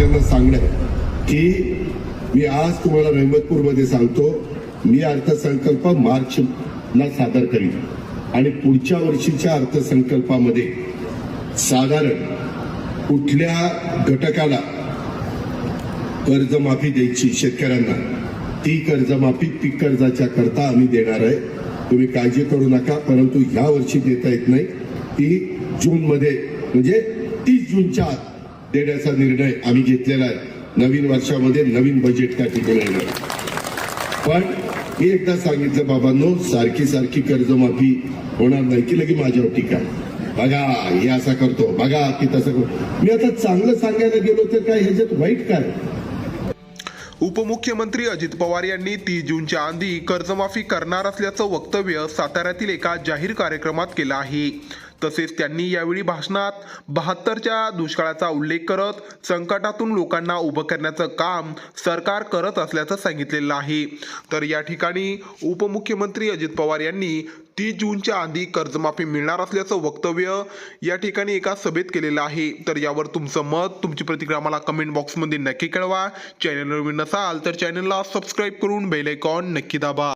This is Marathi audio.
सगळ्यांना सांगणं. आहे की मी आज तुम्हाला रहमतपूरमध्ये सांगतो मी अर्थसंकल्प मार्चला सादर करीन. आणि पुढच्या वर्षीच्या अर्थसंकल्पामध्ये साधारण कुठल्या घटकाला कर्जमाफी द्यायची शेतकऱ्यांना ती कर्जमाफी पीक कर्जाच्या करता आम्ही देणार आहे. तुम्ही काळजी करू नका परंतु ह्या वर्षी देता येत नाही. ती जूनमध्ये म्हणजे तीस जूनच्या आत. देण्याचा निर्णय आम्ही घेतलेला आहे. नवीन वर्षामध्ये नवीन बजेट त्या ठिकाणी येणार पण मी एकदा सांगितलं बाबांनो सारखी सारखी कर्जमाफी होणार नाही की लगे माझ्यावर टीका बघा हे असा करतो बघा की तसं करतो. मी आता चांगलं सांगायला गेलो तर काय ह्याच्यात वाईट काय? उपमुख्यमंत्री अजित पवार यांनी तीस जूनच्या आधी कर्जमाफी करणार असल्याचं वक्तव्य साताऱ्यातील एका जाहीर कार्यक्रमात केलं आहे. तसेच त्यांनी यावेळी भाषणात बहात्तरच्या दुष्काळाचा उल्लेख करत संकटातून लोकांना उभं करण्याचं काम सरकार करत असल्याचं सांगितलेलं आहे. तर या ठिकाणी उपमुख्यमंत्री अजित पवार यांनी तीस जूनच्या आधी कर्जमाफी मिळणार असल्याचं वक्तव्य या ठिकाणी एका सभेत केलेलं आहे. तर यावर तुमचं मत तुमची प्रतिक्रिया मला कमेंट बॉक्समध्ये नक्की कळवा. चॅनलवर नवीन नसाल तर चॅनलला सबस्क्राईब करून बेल आयकॉन नक्की दाबा.